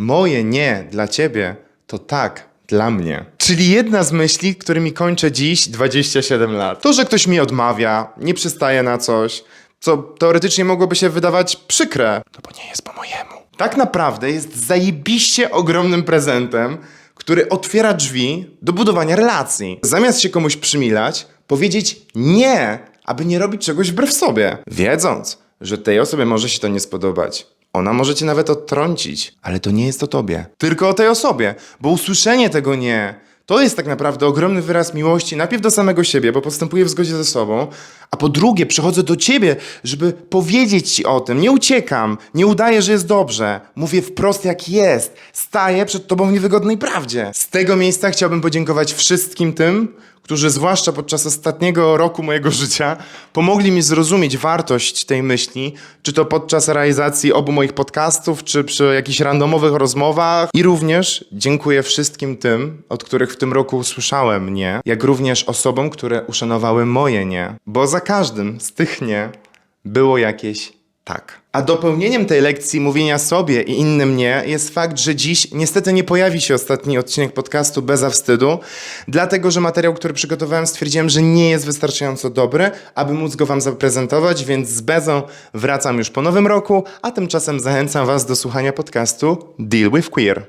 Moje nie dla ciebie to tak dla mnie. Czyli jedna z myśli, którymi kończę dziś 27 lat. To, że ktoś mi odmawia, nie przystaje na coś, co teoretycznie mogłoby się wydawać przykre, no bo nie jest po mojemu. Tak naprawdę jest zajebiście ogromnym prezentem, który otwiera drzwi do budowania relacji. Zamiast się komuś przymilać, powiedzieć nie, aby nie robić czegoś wbrew sobie. Wiedząc, że tej osobie może się to nie spodobać. Ona może cię nawet odtrącić, ale to nie jest o tobie. Tylko o tej osobie, bo usłyszenie tego nie to jest tak naprawdę ogromny wyraz miłości, najpierw do samego siebie, bo postępuję w zgodzie ze sobą, a po drugie przychodzę do ciebie, żeby powiedzieć ci o tym. Nie uciekam, nie udaję, że jest dobrze. Mówię wprost jak jest. Staję przed tobą w niewygodnej prawdzie. Z tego miejsca chciałbym podziękować wszystkim tym, którzy zwłaszcza podczas ostatniego roku mojego życia pomogli mi zrozumieć wartość tej myśli, czy to podczas realizacji obu moich podcastów, czy przy jakichś randomowych rozmowach. I również dziękuję wszystkim tym, od których w tym roku usłyszałem nie, jak również osobom, które uszanowały moje nie, bo za każdym z tych nie było jakieś tak. A dopełnieniem tej lekcji mówienia sobie i innym nie jest fakt, że dziś niestety nie pojawi się ostatni odcinek podcastu Beza Wstydu, dlatego że materiał, który przygotowałem stwierdziłem, że nie jest wystarczająco dobry, aby móc go wam zaprezentować, więc z Bezą wracam już po nowym roku, a tymczasem zachęcam was do słuchania podcastu Deal with Queer.